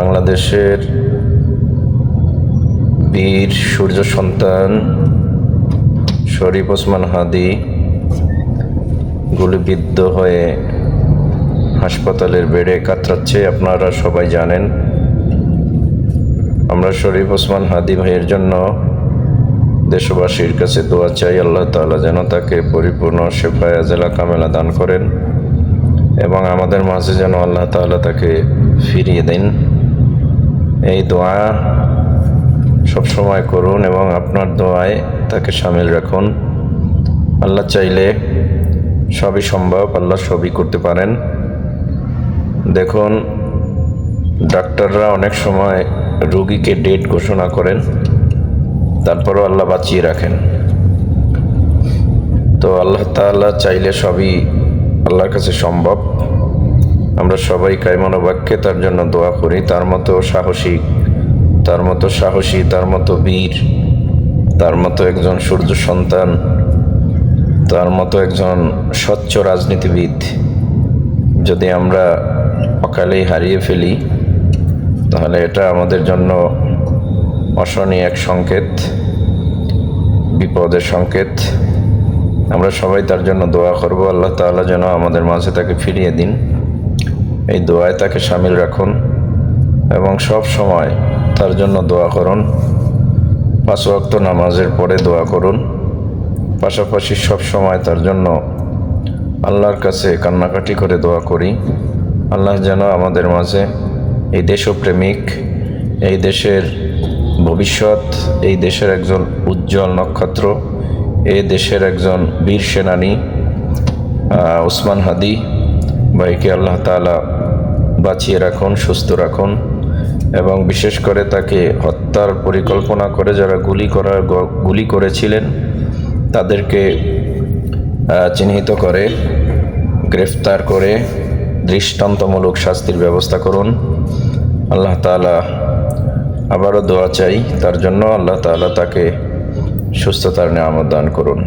বাংলাদেশের বীর সূর্য সন্তান শরীফ ওসমান হাদি গুলিবিদ্ধ হয়ে হাসপাতালের বেডে কাতরাচ্ছে, আপনারা সবাই জানেন। আমরা শরীফ ওসমান হাদি ভাইয়ের জন্য দেশবাসীর কাছে দোয়া চাই, আল্লাহ তাআলা যেন তাকে পরিপূর্ণ শেফায়া জেলা কামেলা দান করেন এবং আমাদের মাঝে যেন আল্লাহ তাআলা তাকে ফিরিয়ে দেন। এই দোয়া সবসময় করুন এবং আপনার দোয়ায় তাকে সামিল রাখুন। আল্লাহ চাইলে সবই সম্ভব, আল্লাহ সবই করতে পারেন। দেখুন, ডাক্তাররা অনেক সময় রোগীকে ডেট ঘোষণা করেন, তারপরও আল্লাহ বাঁচিয়ে রাখেন। তো আল্লাহ তাআলা চাইলে সবই আল্লাহর কাছে সম্ভব। আমরা সবাই কায়মনোবাক্যে তার জন্য দোয়া করি, তার মতো সাহসী, তার মতো সাহসী, তার মতো বীর, তার মতো একজন সূর্য সন্তান, তার মতো একজন স্বচ্ছ রাজনীতিবিদ। যদি আমরা অকালেই হারিয়ে ফেলি, তাহলে এটা আমাদের জন্য অশনীয় এক সংকেত, বিপদের সংকেত। আমরা সবাই তার জন্য দোয়া করব, আল্লাহ তাআলা যেন আমাদের মাঝে তাকে ফিরিয়ে দিন। এই দোয়ায় তাকে সামিল রাখুন এবং সব সময় তার জন্য দোয়া করুন। পাঁচ ওয়াক্ত নামাজের পরে দোয়া করুন। পাশাপাশি সব সময় তার জন্য আল্লাহর কাছে কান্নাকাটি করে দোয়া করি। আল্লাহ যেন আমাদের মাঝে এই দেশপ্রেমিক, এই দেশের ভবিষ্যৎ, এই দেশের একজন উজ্জ্বল নক্ষত্র, এই দেশের একজন বীর সেনানী ওসমান হাদি ভাইকে আল্লাহ তাআলা বাঁচিয়ে রাখুন, সুস্থ রাখুন এবং বিশেষ করে তাকে হত্যার পরিকল্পনা করে যারা গুলি করার গুলি করেছিলেন, তাদেরকে চিহ্নিত করে, গ্রেফতার করে দৃষ্টান্তমূলক শাস্তির ব্যবস্থা করুন। আল্লাহ তাআলা আবারও দোয়া চাই, তার জন্য আল্লাহ তাআলা তাকে সুস্থতার নিয়ামত দান করুন।